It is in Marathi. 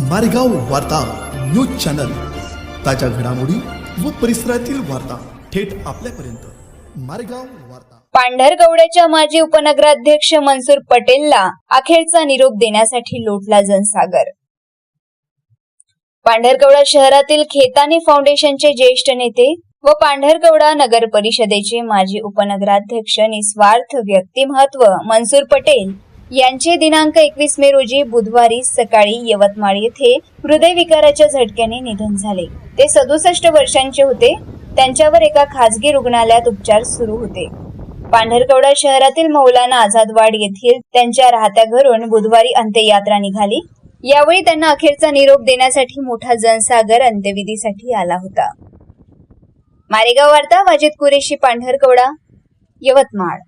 मारेगाव वार्ता न्यूज चॅनल. ताज्या घडामोडी व परिसरातील वार्ता थेट आपल्यापर्यंत. मारेगाव वार्ता. पांढरगवड्याच्या माजी उपनगराध्यक्ष मनसूर पटेलला अखेरचा निरोप देण्यासाठी लोटला जनसागर. पांढरकवडा शहरातील खेतानी फाउंडेशनचे ज्येष्ठ नेते व पांढरकवडा नगर परिषदेचे माजी उपनगराध्यक्ष निस्वार्थ व्यक्तिमहत्व मनसूर पटेल यांचे दिनांक एकवीस मे रोजी बुधवारी सकाळी यवतमाळ येथे हृदयविकाराच्या झटक्याने निधन झाले. ते सदुसष्ट वर्षांचे होते. त्यांच्यावर एका खासगी रुग्णालयात उपचार सुरू होते. पांढरकवडा शहरातील मौलाना आझादवाड येथील त्यांच्या राहत्या घरून बुधवारी अंत्ययात्रा निघाली. यावेळी त्यांना अखेरचा निरोप देण्यासाठी मोठा जनसागर अंत्यविधीसाठी आला होता. मारेगाव वार्ता वाजिद कुरेशी पांढरकवडा यवतमाळ.